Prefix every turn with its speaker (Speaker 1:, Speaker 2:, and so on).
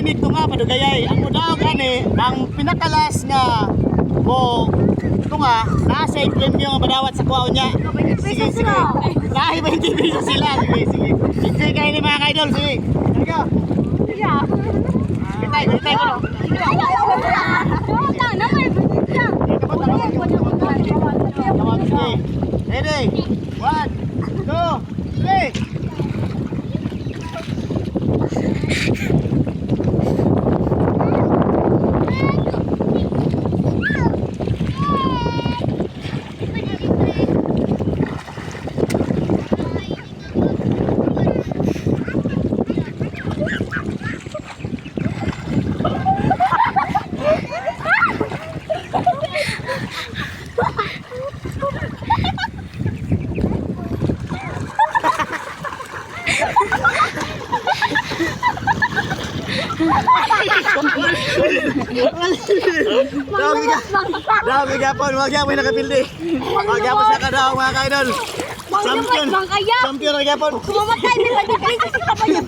Speaker 1: ini ito nga padugayay. Ang daw gani ang pinakalas nga mo ito nga nasa premium nga madawat sa kuwaon niya. Sige, sige. Dahil 20 pesos sila. Sige, sige. Sige kayo ni mga idol. Sige. Sige. Kitay, kitay ko. Sige. Ready? One, two, three. Dami ka. Dami ka po. Huwag yapon nakapildi. Huwag yapon sa kadaw mga kaidol. Champion. Champion na yapon.
Speaker 2: Kumamatay nila di kayo sa kabayan.